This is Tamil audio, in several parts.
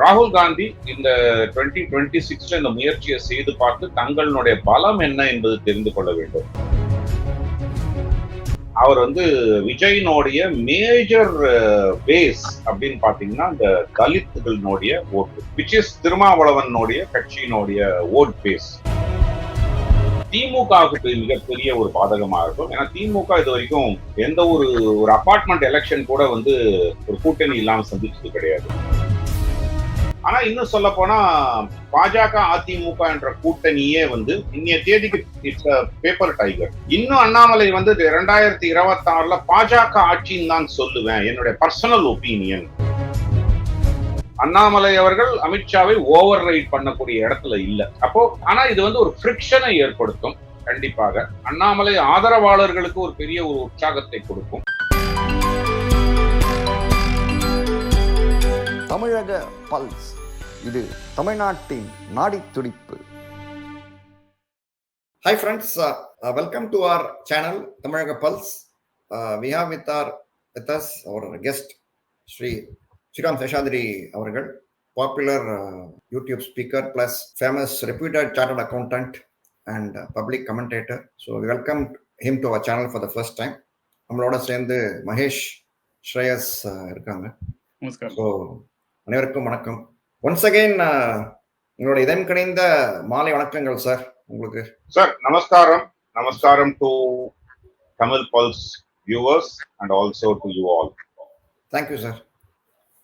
ராகுல் காந்தி இந்த டுவெண்ட்டி டுவெண்ட்டி சிக்ஸ்ல இந்த முயற்சியை செய்து பார்த்து தங்களுடைய பலம் என்ன என்பது தெரிந்து கொள்ள வேண்டும். அவர் வந்து விஜயினுடைய மேஜர் பேஸ் அப்படின்னு பாத்தீங்கன்னா இந்த தலித்துகளினுடைய ஓட்டு விச் இஸ் திருமாவளவனுடைய கட்சியினுடைய ஓட் பேஸ் திமுகவுக்கு மிகப்பெரிய ஒரு பாதகமா இருக்கும். ஏன்னா திமுக இது வரைக்கும் எந்த ஒரு ஒரு அபார்ட்மெண்ட் எலெக்ஷன் கூட வந்து ஒரு கூட்டணி இல்லாமல் சந்திச்சது கிடையாது. ஆனா இன்னும் சொல்ல போனா பாஜக அதிமுக என்ற கூட்டணியே வந்து இன்னைய தேதிக்கு இட்ஸ் பேப்பர் டைகர் இன்னும் அண்ணாமலை வந்து இரண்டாயிரத்தி இருபத்தி ஆறுல பாஜக ஆட்சின்னு தான் சொல்லுவேன். என்னுடைய பர்சனல் ஒப்பீனியன் அண்ணாமலை அவர்கள் அமித்ஷாவை ஓவர் ரைட் பண்ணக்கூடிய இடத்துல இல்ல. அப்போ ஆனா இது வந்து ஒரு ஃப்ரிக்ஷனை ஏற்படுத்தும் கண்டிப்பாக. அண்ணாமலை ஆதரவாளர்களுக்கு ஒரு பெரிய ஒரு உற்சாகத்தை கொடுக்கும். தமிழக பல்ஸ். இது தமிழ்நாட்டின் நாடி துடிப்பு Hi friends, uh, uh, welcome to our channel Tamaraga Pulse. Uh, we have with our with us our guest Sri Sriram Seshadri Avargal, popular uh, YouTube speaker plus famous reputed chartered accountant and uh, public commentator. So we welcome him to our channel for the first time. நம்மளோட சேர்ந்து மகேஷ் ஸ்ரேயஸ் uh, இருக்காங்க ஸோ அனைவருக்கும் வணக்கம் ஒன்ஸ் அகைன் உங்களோட இதயம் கணிந்த மாலை வணக்கங்கள் சார் உங்களுக்கு. சார் நமஸ்காரம். நமஸ்காரம் to Tamil pulse viewers and also to you all thank you sir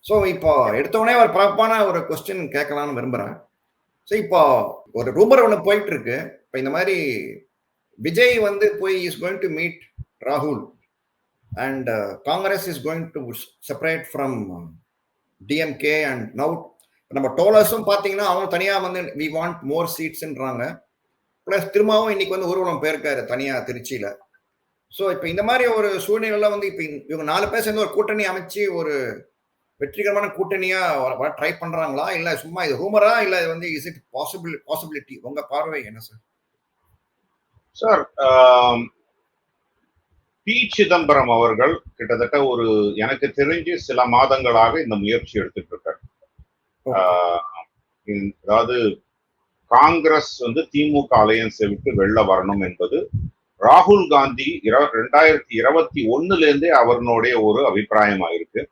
so இப்போ எடுத்தோடனே ஒரு பரப்பான ஒரு கொஸ்டின் கேட்கலாம்னு விரும்புகிறேன் ஸோ இப்போ ஒரு ரூமர் ஒன்று போயிட்டு இருக்கு இப்போ இந்த மாதிரி விஜய் வந்து போய் இஸ் கோயிங் டு மீட் ராகுல் and Congress is going to separate from DMK and now நம்ம டோலர்ஸும் பார்த்தீங்கன்னா அவங்க தனியாக வந்து வி வாண்ட் மோர் சீட்ஸ்ன்றாங்க ப்ளஸ் திரும்பவும் இன்னைக்கு வந்து ஊர்வலம் போயிருக்காரு தனியாக திருச்சியில். ஸோ இப்போ இந்த மாதிரி ஒரு சூழ்நிலை வந்து இப்போ இவங்க நாலு பேர் சேர்ந்து ஒரு கூட்டணி அமைச்சு ஒரு வெற்றிகரமான கூட்டணியாக வர ட்ரை பண்ணுறாங்களா இல்லை சும்மா இது ஹூமரா இல்லை இது வந்து இஸ் இட் பாசிபிள் பாசிபிலிட்டி உங்கள் பார்வை என்ன சார் சார் பி. சிதம்பரம் அவர்கள் கிட்டத்தட்ட ஒரு எனக்கு தெரிஞ்சு சில மாதங்களாக இந்த முயற்சி எடுத்துட்டு இருக்காரு. அதாவது காங்கிரஸ் வந்து திமுக அலையன்ஸை விட்டு வெளில வரணும் என்பது ராகுல் காந்தி இர- ரெண்டாயிரத்தி இருபத்தி ஒண்ணுல இருந்தே அவர்களுடைய ஒரு அபிப்பிராயமா இருக்கு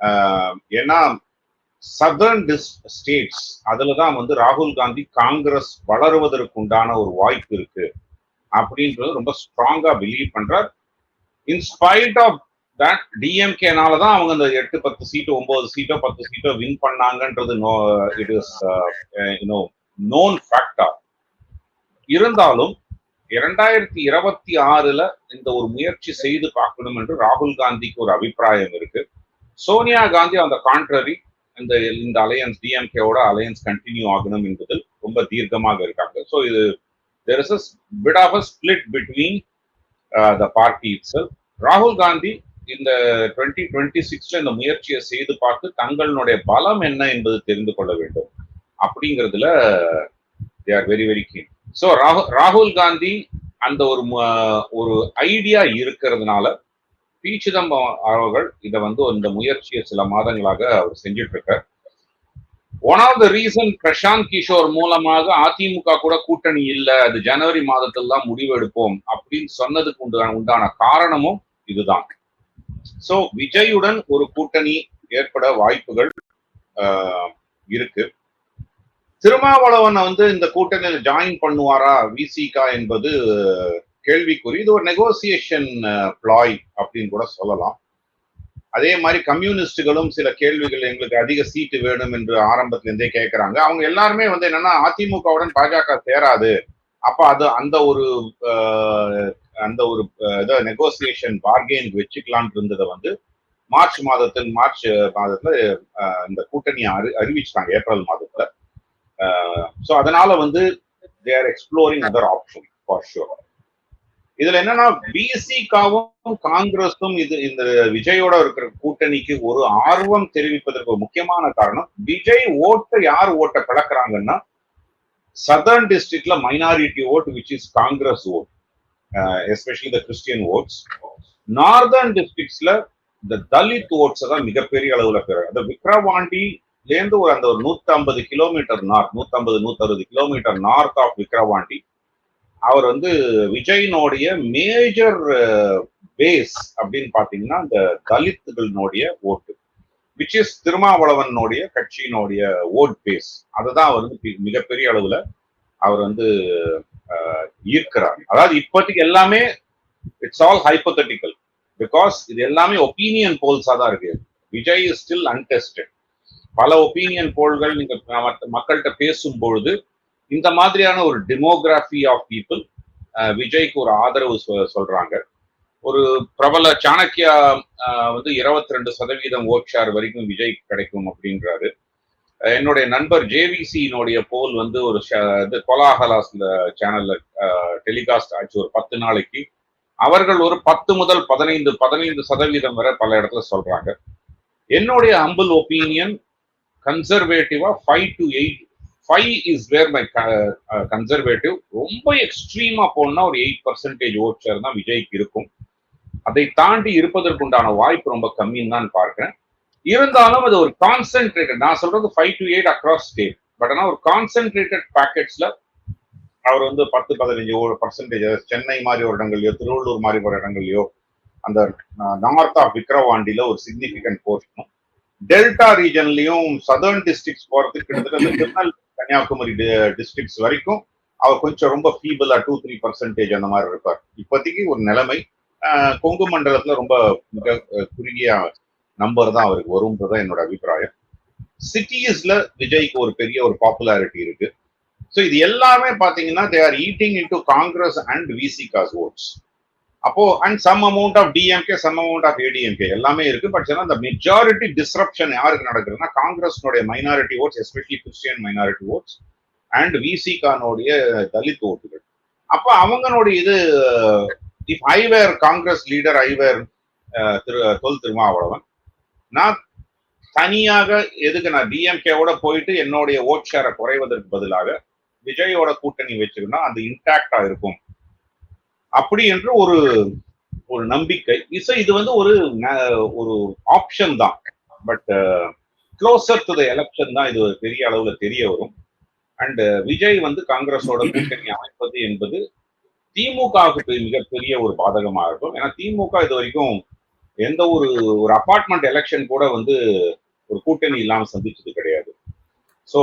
ஆஹ் ஏன்னா சதர்ன் டிஸ் ஸ்டேட்ஸ் அதுலதான் வந்து ராகுல் காந்தி காங்கிரஸ் வளருவதற்கு உண்டான ஒரு வாய்ப்பு இருக்கு. அப்படின்றது ரொம்ப ஸ்ட்ராங்கா பிலீவ் பண்றார். இன்ஸ்பைட் ஆஃப் தட் டிஎம்கேனால தான் அவங்க அந்த எட்டு பத்து சீட்டு ஒன்பது சீட்டோ பத்து சீட்டோ win பண்ணாங்கன்றது no it is you know known factor இருந்தாலும் இரண்டாயிரத்தி இருபத்தி ஆறுல இந்த ஒரு முயற்சி செய்து பார்க்கணும் என்று ராகுல் காந்திக்கு ஒரு அபிப்பிராயம் இருக்கு. சோனியா காந்தி அந்த கான்ட்ரரி இந்த இந்த அலையன்ஸ் டிஎம்கேவோட அலையன்ஸ் கண்டினியூ ஆகணும் என்பதில் ரொம்ப தீர்க்கமாக இருக்காங்க. ஸோ இது there is bit of a split between the party it's ராகுல் காந்தி இந்த டுவெண்ட்டி டுவெண்ட்டி சிக்ஸ்ல இந்த முயற்சியை செய்து பார்த்து தங்களுடைய பலம் என்ன என்பது தெரிந்து கொள்ள வேண்டும். அப்படிங்கிறதுல they are very very keen so ராகுல் ராகுல் காந்தி அந்த ஒரு ஒரு ஐடியா இருக்கிறதுனால பி சிதம்பரம் அவர்கள் இதை வந்து இந்த முயற்சியை சில மாதங்களாக அவர் செஞ்சுட்டு இருக்கார் one of the reason Prashant Kishor மூலமாக அதிமுக கூட கூட்டணி இல்லை அது ஜனவரி மாதத்தில் தான் முடிவு எடுப்போம் அப்படின்னு சொன்னதுக்கு உண்டான உண்டான காரணமும் இதுதான். சோ விஜயுடன் ஒரு கூட்டணி ஏற்பட வாய்ப்புகள் இருக்கு. திருமாவளவன் வந்து இந்த கூட்டணியில் ஜாயின் பண்ணுவாரா? விசிகா என்பது கேள்விக்குறி. இது ஒரு நெகோசியேஷன் பிளாய் அப்படின்னு கூட சொல்லலாம். அதே மாதிரி கம்யூனிஸ்டுகளும் சில கேள்விகள் எங்களுக்கு அதிக சீட்டு வேணும் என்று ஆரம்பத்துல இருந்தே கேட்கறாங்க அவங்க எல்லாருமே வந்து என்னன்னா அதிமுகவுடன் பாஜக சேராது. அப்ப அது அந்த ஒரு ஆஹ், அந்த ஒரு இதை நெகோசியேஷன் பார்கெயின் வச்சுக்கலான் இருந்ததை வந்து மார்ச் மாதத்தில் மார்ச் மாதத்துல இந்த கூட்டணியை அறி அறிவிச்சிட்டாங்க ஏப்ரல் மாதத்துல. ஸோ அதனால வந்து they are exploring other option for sure இதுல என்னன்னா பிஎஸ்சிக்காவும் காங்கிரஸும் இது இந்த விஜயோட இருக்கிற கூட்டணிக்கு ஒரு ஆர்வம் தெரிவிப்பதற்கு ஒரு முக்கியமான காரணம் விஜய் ஓட்டை யார் ஓட்ட கலக்குறாங்கன்னா சதர்ன் டிஸ்ட்ரிக்ட்ல minority vote which is Congress vote especially the Christian votes northern டிஸ்ட்ரிக்ட்ஸ்ல இந்த தலித் ஓட்ஸ் தான் மிகப்பெரிய அளவுல பெறும் அந்த விக்ரவாண்டிலேருந்து ஒரு அந்த ஒரு நூத்தி ஐம்பது கிலோமீட்டர் நார்த் நூத்தி ஐம்பது நூத்தி அறுபது கிலோமீட்டர் நார்த் ஆஃப் விக்ரவாண்டி அவர் வந்து விஜயினுடைய மேஜர் பேஸ் uh, அப்படின்னு பாத்தீங்கன்னா இந்த தலித்துகளினுடைய ஓட்டு விச் இஸ் திருமாவளவனுடைய கட்சியினுடைய ஓட் பேஸ் அதுதான் அவர் வந்து மிகப்பெரிய அளவுல அவர் வந்து uh, ஈர்க்கிறாங்க. அதாவது இப்போதைக்கு எல்லாமே இட்ஸ் ஆல் ஹைப்போதட்டிக்கல் பிகாஸ் இது எல்லாமே ஒப்பீனியன் போல்ஸா தான் இருக்கு. விஜய் இஸ் ஸ்டில் அன்டெஸ்டட் பல ஒப்பீனியன் போல்கள் நீங்க மக்கள்கிட்ட பேசும் பொழுது இந்த மாதிரியான ஒரு டெமோகிராஃபி ஆஃப் பீப்புள் விஜய்க்கு ஒரு ஆதரவு சொ- சொல்றாங்க. ஒரு பிரபல சாணக்கியா அஹ், வந்து இருபத்தி ரெண்டு சதவீதம் ஓட் ஷேர் வரைக்கும் விஜய் கிடைக்கும் அப்படின்றாரு. என்னுடைய நண்பர் ஜேவிசியினுடைய போல் வந்து ஒரு இது கோலாஹலாஸ் சேனல்ல டெலிகாஸ்ட் ஆச்சு ஒரு பத்து நாளைக்கு. அவர்கள் ஒரு பத்து முதல் பதினைந்து பதினைந்து சதவீதம் வரை பல இடத்துல சொல்றாங்க. என்னுடைய humble opinion கன்சர்வேட்டிவா five to eight five is where my conservative ரொம்ப எக்ஸ்ட்ரீமா போனா ஒரு எயிட் பர்சன்டேஜ் ஓட்சர் தான் விஜய்க்கு இருக்கும். அதை தாண்டி இருப்பதற்குண்டான வாய்ப்பு ரொம்ப கம்மின்னு தான் பார்க்கிறேன். இருந்தாலும் அது ஒரு கான்சென்ட்ரேட்டட் நான் சொல்றது five to eight across state but ஆனால் ஒரு கான்சென்ட்ரேட்டட் பேக்கெட்ஸ்ல அவர் வந்து பத்து பதினஞ்சு ஒரு பர்சன்டேஜ் சென்னை மாதிரி ஒரு இடங்கள்லயோ திருவள்ளூர் மாதிரி ஒரு இடங்கள்லயோ அந்த நார்த் ஆஃப் விக்ரவாண்டியில ஒரு சிக்னிபிகன்ட் போர்ஷனும் டெல்டா ரீஜன்லயும் சதர்ன் டிஸ்ட்ரிக்ட்ஸ் போறதுக்கு கிட்டத்தட்ட கன்னியாகுமரி டிஸ்ட்ரிக்ட்ஸ் வரைக்கும் அவர் கொஞ்சம் ரொம்ப ஃபீபிளா டூ த்ரீ பர்சன்டேஜ் அந்த மாதிரி இருப்பார். இப்போதைக்கு ஒரு நிலைமை ஆஹ், கொங்கு மண்டலத்துல ரொம்ப மிக குறுகிய நம்பர் தான் அவருக்கு வரும்ன்றதான் என்னோட அபிப்பிராயம். சிட்டிஸ்ல விஜய்க்கு ஒரு பெரிய ஒரு பாப்புலாரிட்டி இருக்கு. ஸோ இது எல்லாமே பாத்தீங்கன்னா they are eating into Congress and விசிகாஸ் votes அப்போ and some amount of DMK some amount of ADMK எல்லாமே இருக்கு. பட் அந்த மெஜாரிட்டி டிஸ்ரப்ஷன் யாருக்கு நடக்குதுன்னா காங்கிரஸ்னுடைய minority votes especially Christian minority votes and விசிகானுடைய Dalit ஓட்டுகள். அப்போ அவங்களுடைய இது if I were Congress leader I were Thiru Thol Thirumavalavan நான் தனியாக எதுக்கு நான் டிஎம்கேவோட போயிட்டு என்னுடைய ஓட் ஷேரை குறைவதற்கு பதிலாக விஜயோட கூட்டணி வச்சுக்கணும் அது இன்டாக்டா இருக்கும். அப்படி என்று ஒரு ஒரு நம்பிக்கை. இசை இது வந்து ஒரு ஒரு ஆப்ஷன் தான். But closer to the election தான் இது ஒரு பெரிய அளவுல தெரிய வரும். அண்ட் uh, விஜய் வந்து காங்கிரஸோட கூட்டணி அமைப்பது என்பது திமுகவுக்கு மிகப்பெரிய ஒரு பாதகமா இருக்கும். ஏன்னா திமுக இது வரைக்கும் எந்த ஒரு ஒரு அபார்ட்மெண்ட் எலெக்ஷன் கூட வந்து ஒரு கூட்டணி இல்லாம சந்திச்சது கிடையாது. ஸோ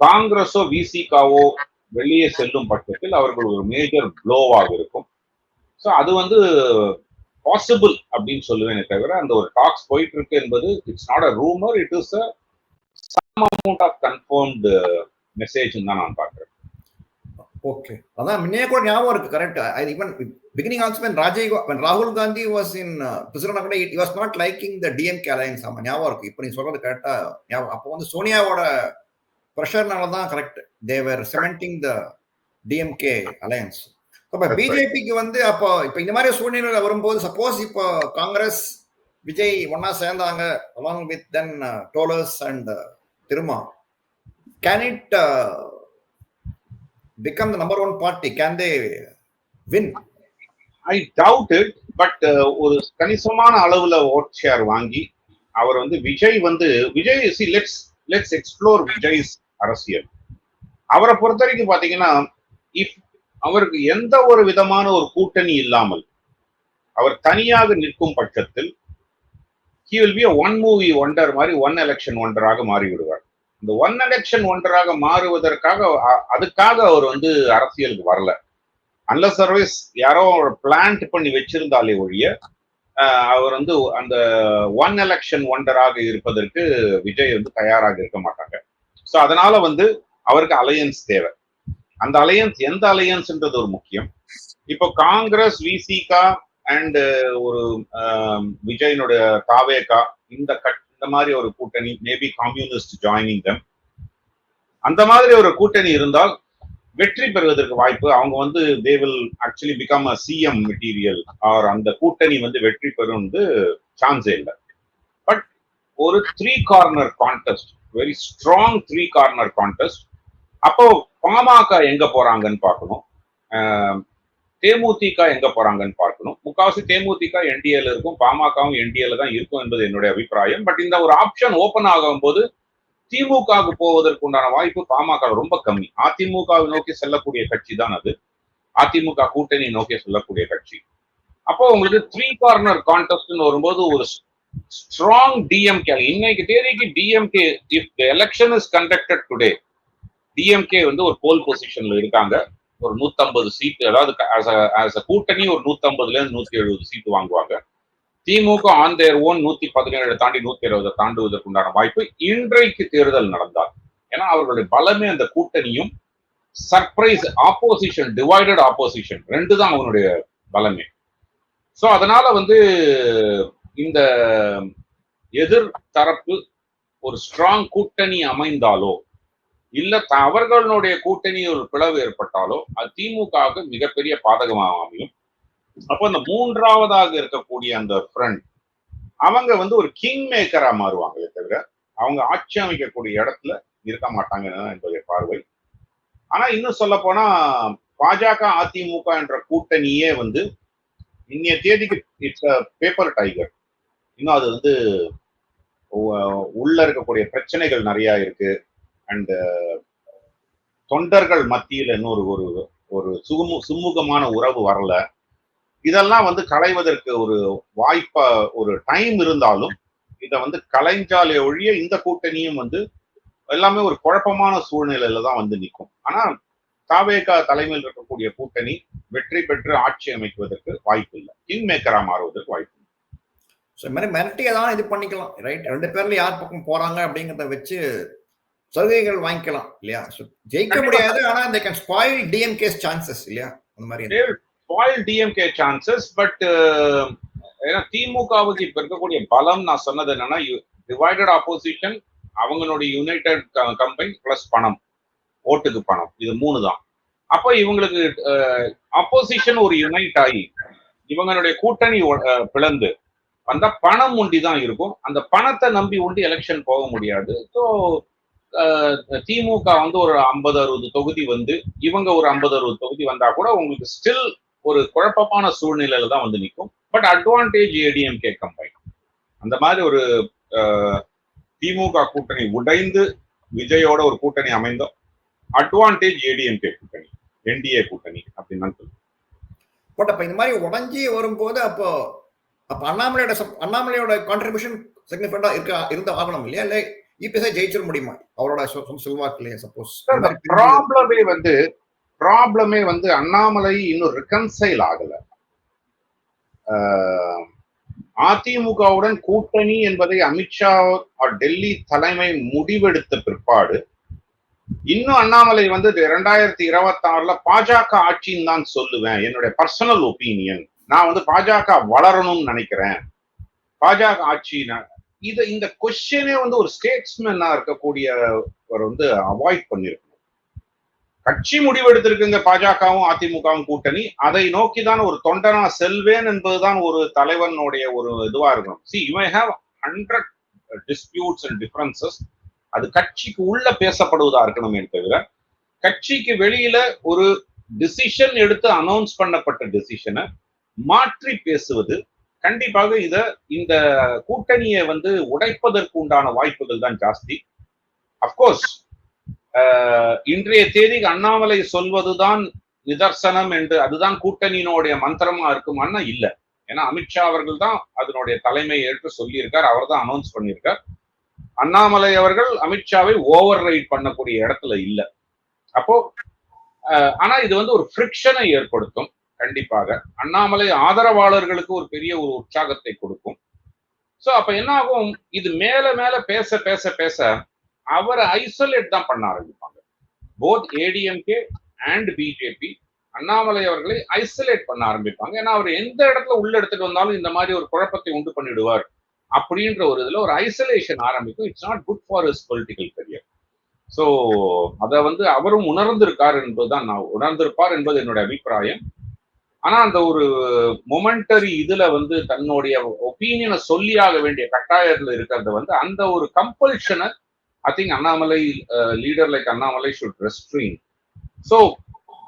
காங்கிரஸோ விசிகாவோ வெளியே செல்லும் பட்சத்தில் அவர்கள் ஒரு மேஜர் ப்ளோவாக இருக்கும். ஸோ அது வந்து பாசிபிள் அப்படின்னு சொல்லுவேனே தவிர அந்த ஒரு டாக்ஸ் போயிட்டு இருக்கு என்பது it's not a rumour it is a some amount of confirmed message தான் நான் பார்க்குறேன். ஓகே அதான் முன்னே கூட ஞாபகம் இருக்கு correct even beginning also when Rajiv when ராகுல் காந்தி வாஸ் இன் பிரசிடண்ட் கூட it was not liking the DMK alliance ஆமா ஞாபகம் இருக்கு. இப்போ நீ சொல்றது கரெக்டா ஞாபகம் அப்போ வந்து சோனியாவோட ப்ரெஷர்னால தான் correct they were cementing the DMK alliance right. பிஜேபிக்கு வந்து அப்போ இப்போ இந்த மாதிரி சூழ்நிலை வரும்போது சப்போஸ் இப்போ காங்கிரஸ் விஜய் ஒன்னா சேர்ந்தாங்க along with then dollars and Thiruma can it become the number one party? Can they win? I doubt it but ஒரு கணிசமான அளவுல ஓட் ஷேர் வாங்கி அவர் வந்து விஜய் வந்து Vijay see let's let's explore Vijay's அரசியல் அவரை பொறுத்த வரைக்கும் பாத்தீங்கன்னா இஃப் அவருக்கு எந்த ஒரு விதமான ஒரு கூட்டணி இல்லாமல் அவர் தனியாக நிற்கும் பட்சத்தில் he will be one movie wonder மாதிரி ஒன் எலெக்ஷன் ஒண்டராக மாறிவிடுவார் இந்த ஒன் எலெக்ஷன் ஒன்றாக மாறுவதற்காக அதுக்காக அவர் வந்து அரசியலுக்கு வரல. அன்லஸ் சர்வீஸ் யாரோ பிளான்ட் பண்ணி வச்சிருந்தாலே ஒழிய ஆஹ், அவர் வந்து அந்த ஒன் எலெக்ஷன் ஒண்டராக இருப்பதற்கு விஜய் வந்து தயாராக இருக்க மாட்டாங்க. ஸோ அதனால வந்து அவருக்கு அலையன்ஸ் தேவை. அந்த அலையன்ஸ் எந்த அலையன்ஸ்ன்றது ஒரு முக்கியம். இப்போ காங்கிரஸ் விசிகா அண்ட் ஒரு ஆஹ், விஜயனுடைய காவேகா இந்த கட் இந்த மாதிரி ஒரு கூட்டணி மேபி கம்யூனிஸ்ட் ஜாயினிங் தம் அந்த மாதிரி ஒரு கூட்டணி இருந்தால் வெற்றி பெறுவதற்கு வாய்ப்பு அவங்க வந்து they will actually become a CM material or அந்த கூட்டணி வந்து வெற்றி பெறும் சான்ஸே இல்லை. பட் ஒரு three corner contest very strong three corner contest அப்போ பாமக எங்க போறாங்கன்னு பார்க்கணும். ஆஹ், தேமுதிக எங்க போறாங்கன்னு பார்க்கணும். முக்காவாசி தேமுதிக என்டிஏல இருக்கும் பாமகவும் என்டிஏல தான் இருக்கும் என்பது என்னுடைய அபிப்பிராயம். பட் இந்த ஒரு ஆப்ஷன் ஓபன் ஆகும் போது திமுகவுக்கு போவதற்கு உண்டான வாய்ப்பு பாமக ரொம்ப கம்மி. அதிமுகவை நோக்கி செல்லக்கூடிய கட்சி தான் அது. அதிமுக கூட்டணி நோக்கி செல்லக்கூடிய கட்சி. அப்போ உங்களுக்கு த்ரீ கார்னர் கான்டெஸ்ட்னு வரும்போது ஒரு ஸ்ட்ராங் டிஎம்கே இன்னைக்கு தேதிக்கு DMK if election is conducted today DMK வந்து ஒரு போல் பொசிஷன்ல இருக்காங்க. ஒரு நூத்தம்பது சீட்டு அதாவது அ கூட்டணி ஒரு நூத்தம்பதுல இருந்து நூத்தி எழுபது சீட்டு வாங்குவாங்க. திமுக ஆன் தேர் ஓன் நூத்தி பதினேழு தாண்டி நூத்தி இருபதை தாண்டுவதற்கு உண்டான வாய்ப்பு இன்றைக்கு தேர்தல் நடந்தால். ஏன்னா அவர்களுடைய பலமே அந்த கூட்டணியும் சர்ப்ரைஸ் ஆப்போசிஷன் டிவைடட் ஆப்போசிஷன் ரெண்டு தான் அவனுடைய பலமே. ஸோ அதனால வந்து இந்த எதிர் தரப்பு ஒரு ஸ்ட்ராங் கூட்டணி அமைந்தாலோ இல்ல த- அவர்களுடைய கூட்டணி ஒரு பிளவு ஏற்பட்டாலோ அது திமுகவுக்கு மிகப்பெரிய பாதகமாக அமையும். அப்போ அந்த மூன்றாவதாக இருக்கக்கூடிய அந்த ஃப்ரண்ட் அவங்க வந்து ஒரு கிங் மேக்கரா மாறுவாங்களே தவிர அவங்க ஆட்சி அமைக்கக்கூடிய இடத்துல இருக்க மாட்டாங்க என்பதை பார்வை. ஆனா இன்னும் சொல்ல போனா பாஜக அதிமுக என்ற கூட்டணியே வந்து இன்னைய தேதிக்கு இட்ஸ் பேப்பர் டைகர் இன்னும் அது வந்து உள்ள இருக்கக்கூடிய பிரச்சனைகள் நிறைய இருக்கு. அண்ட் தொண்டர்கள் மத்தியில் இன்னொரு ஒரு ஒரு சுமு சுமூகமான உறவு வரல. இதெல்லாம் வந்து களைவதற்கு ஒரு வாய்ப்பா ஒரு டைம் இருந்தாலும் இதை வந்து கலைஞ்சாலே ஒழிய இந்த கூட்டணியும் வந்து எல்லாமே ஒரு குழப்பமான சூழ்நிலையில தான் வந்து நிற்கும் ஆனா தாவேகா தலைமையில் இருக்கக்கூடிய கூட்டணி வெற்றி பெற்று ஆட்சி அமைக்குவதற்கு வாய்ப்பு இல்லை. கிங் மேக்கரா மாறுவதற்கு வாய்ப்பு இல்லை. ஸோ மாதிரி மிரட்டியை தான் இது பண்ணிக்கலாம் ரைட் ரெண்டு பேர்ல யார் பக்கம் போறாங்க அப்படிங்கிறத வச்சு சலுகைகள் வாங்கிக்கலாம் இல்லையா? ஜெயிக்க. முடியாது ஆனா இந்த கேன் ஸ்பாயில் டிஎம்கேஸ் சான்சஸ் இல்லையா? அந்த மாதிரி ஸ்பாயில் டிஎம்கே சான்சஸ் பட் ஏன்னா திமுகவுக்கு இப்ப இருக்கக்கூடிய பலம் நான் சொன்னது என்னன்னா டிவைடட் ஆப்போசிஷன் அவங்களுடைய யுனைடெட் கம்பெனி பிளஸ் பணம் ஓட்டுக்கு பணம் இது மூணு தான். அப்போ இவங்களுக்கு அப்போசிஷன் ஒரு யுனைட் ஆகி இவங்களுடைய கூட்டணி பிளந்து வந்தா பணம் உண்டி தான் இருக்கும் அந்த பணத்தை நம்பி உண்டி எலெக்ஷன் போக முடியாது. ஸோ திமுக வந்து ஒரு ஐம்பது அறுபது தொகுதி வந்து இவங்க ஒரு ஐம்பது அறுபது தொகுதி வந்தா கூட உங்களுக்கு ஸ்டில் ஒரு குழப்பமான சூழ்நிலையில தான் வந்து நிற்கும் பட் அட்வான்டேஜ் ஏடிஎம்கே கம்பைன் அந்த மாதிரி ஒரு அஹ், திமுக கூட்டணி உடைந்து விஜயோட ஒரு கூட்டணி அமைந்தோம். அட்வான்டேஜ் ஏடிஎம்கே கூட்டணி என்டிஏ கூட்டணி அப்படின்னு சொல்லுவேன். பட் அப்ப இந்த மாதிரி உடஞ்சி வரும்போது அப்போ அப்ப அண்ணாமலையோட அண்ணாமலையோட கான்ட்ரிபியூஷன் சிக்னிஃபிகண்டா இருக்க இருந்த ஆகணும் இல்லையா? இல்லை இபிஎஸ்ஐ ஜெயிச்சிட முடியுமா? அவரோட சொ- சொந்த செல்வாக்குலயே சப்போஸ் ப்ராப்ளமே வந்து ப்ராப்ளமே வந்து அண்ணாமலை இன்னும் ரிகன்சைல் ஆகல. அதிமுகவுடன் கூட்டணி என்பதை அமித்ஷா டெல்லி தலைமை முடிவெடுத்த பிற்பாடு இன்னும் அண்ணாமலை வந்து இரண்டாயிரத்தி இருபத்தி ஆறுல பாஜக ஆட்சின்னு தான் சொல்லுவேன். என்னுடைய பர்சனல் ஒப்பீனியன் நான் வந்து பாஜக வளரணும்னு நினைக்கிறேன். பாஜக ஆட்சி இது இந்த கொஸ்டினே வந்து ஒரு ஸ்டேட்ஸ்மேனா இருக்கக்கூடியவர் வந்து அவாய்ட் பண்ணிருக்கணும். கட்சி முடிவெடுத்திருக்குங்க பாஜகவும் அதிமுகவும் கூட்டணி. அதை நோக்கி தான் ஒரு தொண்டனா செல்வேன் என்பதுதான் ஒரு தலைவனுடைய ஒரு இதுவா இருக்கணும். See you have hundred disputes and differences அது கட்சிக்கு உள்ள பேசப்படுவதா இருக்கணுமே தவிர கட்சிக்கு வெளியில ஒரு டிசிஷன் எடுத்து அனௌன்ஸ் பண்ணப்பட்ட டிசிஷனை மாற்றி பேசுவது கண்டிப்பாக இத இந்த கூட்டணியை வந்து உடைப்பதற்கு உண்டான வாய்ப்புகள் தான் ஜாஸ்தி. அப்கோர்ஸ் இன்றைய தேதிக்கு அண்ணாமலை சொல்வதுதான் நிதர்சனம் என்று அதுதான் கூட்டணியினுடைய மந்திரமா இருக்குமான்னா இல்ல. ஏன்னா அமித்ஷா அவர்கள் தான் அதனுடைய தலைமை ஏற்று சொல்லியிருக்கார் அவர் தான் அனௌன்ஸ் பண்ணியிருக்கார். அண்ணாமலை அவர்கள் அமித்ஷாவை ஓவர் ரைட் பண்ணக்கூடிய இடத்துல இல்ல. அப்போ அஹ், ஆனா இது வந்து ஒரு ஃப்ரிக்ஷனை ஏற்படுத்தும். கண்டிப்பாக. அண்ணாமலை ஆதரவாளர்களுக்கு ஒரு பெரிய ஒரு உற்சாகத்தை கொடுக்கும். சோ அப்ப என்ன ஆகும் இது மேல மேல பேச பேச பேச அவரை ஐசோலேட் தான் பண்ண ஆரம்பிப்பாங்க. Both ADMK and BJP Annamalai அவர்களை ஐசோலேட் பண்ண ஆரம்பிப்பாங்க. ஏன்னா அவர் எந்த இடத்துல உள்ள எடுத்துட்டு வந்தாலும் இந்த மாதிரி ஒரு குழப்பத்தை உண்டு பண்ணிடுவார் அப்படின்ற ஒரு இதுல ஒரு ஐசோலேஷன் ஆரம்பிக்கும். It's not good for his political career so அதை வந்து அவரும் உணர்ந்திருக்கார் என்பதுதான் நான் உணர்ந்திருப்பார் என்பது என்னுடைய அபிப்பிராயம். ஆனா அந்த ஒரு மொமெண்டரி இதுல வந்து தன்னுடைய ஒப்பீனியனை சொல்லியாக வேண்டிய கட்டாயத்துல இருக்கிறத வந்து அந்த ஒரு கம்பல்ஷனை I think Annamalai leader like Annamalai should restring so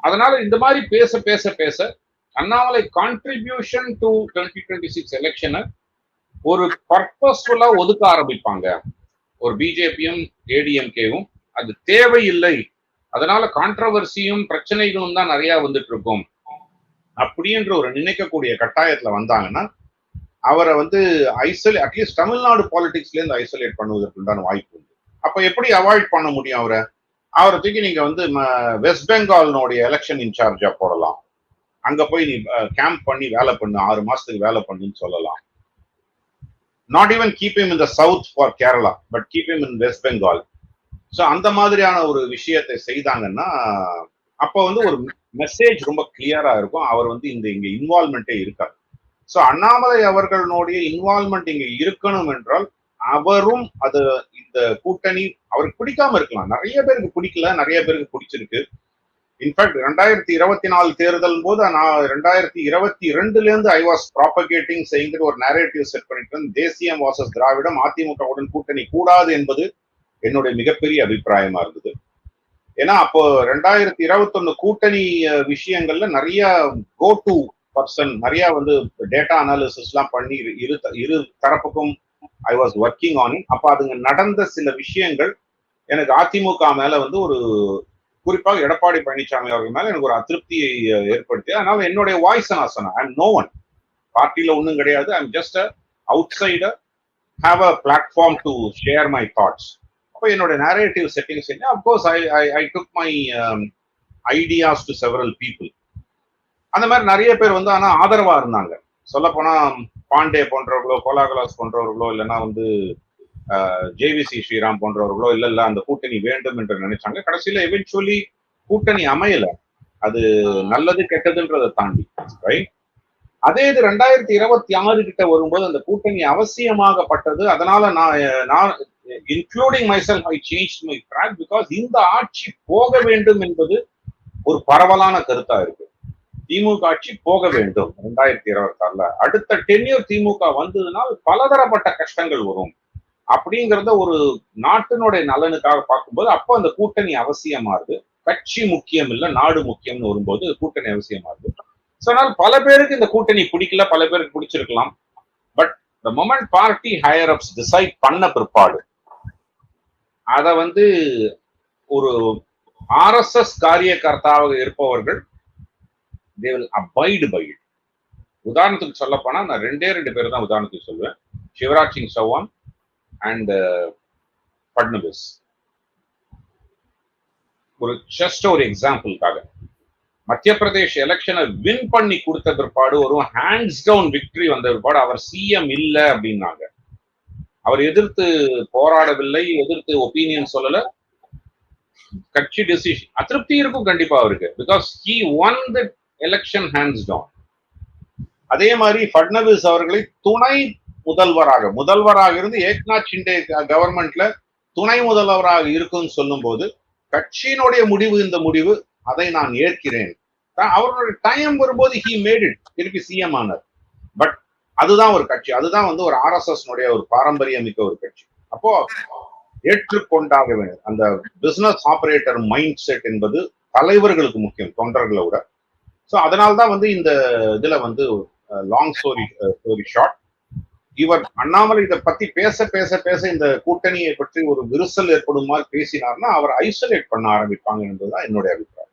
அதனால இந்த மாதிரி பேச பேச பேச Annamalai contribution to twenty twenty six எலெக்ஷனை ஒரு பர்பஸ்ஃபுல்லா ஒதுக்க ஆரம்பிப்பாங்க. ஒரு பிஜேபியும் ஏடிஎம்கேவும் அது தேவையில்லை. அதனால கான்ட்ரவர்சியும் பிரச்சனைகளும் தான் நிறைய வந்துட்டு இருக்கும். அப்படின்ற ஒரு நினைக்கக்கூடிய கட்டாயத்துல வந்தாங்கன்னா அவரை வந்து ஐசோலே அட்லீஸ்ட் தமிழ்நாடு பாலிடிக்ஸ்ல இருந்து ஐசோலேட் பண்ணுவதற்கு உண்டான வாய்ப்பு உண்டு. அப்ப எப்படி அவாய்ட் பண்ண முடியும் அவரை? அவரை தூக்கி நீங்க வந்து வெஸ்ட் பெங்காலினுடைய எலெக்ஷன் இன்சார்ஜா போடலாம். அங்க போய் நீ கேம்ப் பண்ணி வேலை பண்ணு ஆறு மாசத்துக்கு வேலை பண்ணுன்னு சொல்லலாம். Not even keep him in the south for Kerala but keep him in West Bengal so அந்த மாதிரியான ஒரு விஷயத்தை செய்தாங்கன்னா அப்போ வந்து ஒரு மெசேஜ் ரொம்ப கிளியரா இருக்கும். அவர் வந்து இந்த இங்க இன்வால்மெண்ட்டே இருக்காது ஸோ அண்ணாமலை அவர்களுடைய இன்வால்மெண்ட் இங்க இருக்கணும் என்றால் அவரும் அது இந்த கூட்டணி அவருக்கு பிடிக்காம இருக்கலாம். நிறைய பேருக்கு பிடிக்கல நிறைய பேருக்கு பிடிச்சிருக்கு. இன்ஃபேக்ட் ரெண்டாயிரத்தி இருபத்தி நாலு தேர்தல் போது நான் ரெண்டாயிரத்தி இருபத்தி ரெண்டுல இருந்து ஐ வாஸ் ப்ராபகேட்டிங் செய்கிற ஒரு நேரேட்டிவ் செட் பண்ணிட்டு இருந்தேன். தேசியம் வாசஸ் திராவிடம் அதிமுகவுடன் கூட்டணி கூடாது என்பது என்னுடைய மிகப்பெரிய அபிப்பிராயமா இருந்தது. ஏன்னா அப்போ ரெண்டாயிரத்தி இருபத்தொன்னு கூட்டணி விஷயங்கள்ல நிறைய கோ டு பர்சன் நிறைய வந்து டேட்டா அனாலிசிஸ் எல்லாம் பண்ணி இரு- இரு த- இரு தரப்புக்கும் ஐ வாஸ் ஒர்க்கிங் ஆன் அப்ப அதுங்க நடந்த சில விஷயங்கள் எனக்கு அதிமுக மேல வந்து ஒரு குறிப்பாக எடப்பாடி பழனிசாமி அவர்கள் மேல எனக்கு ஒரு அதிருப்தியை ஏற்படுத்தி அதனால என்னுடைய வாய்ஸ் நான் சொன்னேன். ஐ நோ ஒன் பார்ட்டியில ஒன்றும் கிடையாது. I am just outsider have a platform to share my thoughts அப்போ என்னோட நேரேட்டிவ் செட்டிங்ஸ் என்ன? Of course I I I took my ideas to several people அந்த மாதிரி நிறைய பேர் வந்து ஆனா ஆதரவா இருந்தாங்க. சொல்லப்போனா பாண்டே போன்றவர்களோ கோலாகலாஸ் போன்றவர்களோ இல்லைன்னா வந்து ஜேவிசி ஸ்ரீராம் போன்றவர்களோ இல்ல இல்ல அந்த கூட்டணி வேண்டும் என்று நினைச்சாங்க. கடைசியில எவென்ச்சுவலி கூட்டணி அமையல. அது நல்லது கெட்டதுன்றதை தாண்டி ரைட் அதே இது ரெண்டாயிரத்தி இருபத்தி ஆறு கிட்ட வரும்போது அந்த கூட்டணி அவசியமாகப்பட்டது. அதனால நான் நான் including myself I change my track because இந்த ஆட்சி போக வேண்டும் என்பது ஒரு பரவலான கருத்தா இருக்கு. திமுக ஆட்சி போக வேண்டும் ரெண்டாயிரத்தி இருபத்தி ஆறுல அடுத்த டென்யூர் திமுக வந்ததுனால் பலதரப்பட்ட கஷ்டங்கள் வரும். அப்படிங்கறத ஒரு நாட்டினுடைய நலனுக்காக பார்க்கும்போது அப்போ அந்த கூட்டணி அவசியமா இருக்கு. கட்சி முக்கியம் இல்ல நாடு முக்கியம்னு வரும்போது கூட்டணி அவசியமா இருக்கு. ஸோ பல பேருக்கு இந்த கூட்டணி பிடிக்கல பல பேருக்கு பிடிச்சிருக்கலாம். But the moment party higher ups decide பண்ண பிற்பாடு அதை வந்து ஒரு ஆர்எஸ்எஸ் காரியகர்த்தாவாக இருப்பவர்கள் they will abide by it உதாரணத்துக்கு சொல்ல போனா நான் ரெண்டே ரெண்டு பேர் தான் உதாரணத்துக்கு சொல்லுவேன். Shivraj Singh Chouhan and uh, Fadnavis. ஒரு ஜஸ்ட் ஒரு எக்ஸாம்பிளுக்காக மத்திய பிரதேஷ் எலெக்ஷனை வின் பண்ணி கொடுத்த பிற்பாடு ஒரு ஹேண்ட்ஸ் டவுன் விக்டரி வந்த பிற்பாடு அவர் சிஎம் இல்லை அப்படின்னாங்க. அவர் எதிர்த்து போராடவில்லை எதிர்த்து ஒப்பீனியன் சொல்லல. கட்சி டெசிஷன் அதிருப்தி இருக்கும் கண்டிப்பா அவருக்கு. Because he won the election hands down அதே மாதிரி பட்னவிஸ் அவர்களை துணை முதல்வராக முதல்வராக இருந்து ஏக்நாத் ஷிண்டே கவர்மெண்ட்ல துணை முதல்வராக இருக்கும்னு சொல்லும்போது கட்சியினுடைய முடிவு இந்த முடிவு அதை நான் ஏற்கிறேன். அவருடைய டைம் வரும்போது ஹி மேட் இட் திருப்பி சிஎம் ஆனார். பட் அதுதான் ஒரு கட்சி. அதுதான் வந்து ஒரு ஆர்எஸ்எஸ் ஒரு பாரம்பரியம் மிக்க ஒரு கட்சி. அப்போ ஏற்றுக்கொண்டாக வேண்டும் அந்த பிசினஸ் ஆபரேட்டர் மைண்ட் செட் என்பது தலைவர்களுக்கு முக்கியம் தொண்டர்களை விட. ஸோ அதனால்தான் வந்து இந்த இதுல வந்து லாங் ஸ்டோரி ஸ்டோரி ஷார்ட் இவர் அண்ணாமலை இதை பத்தி பேச பேச பேச இந்த கூட்டணியை பற்றி ஒரு விரிசல் ஏற்படும் மாதிரி பேசினார்னா அவர் ஐசோலேட் பண்ண ஆரம்பிப்பாங்க என்பதுதான் என்னுடைய அபிப்பிராயம்.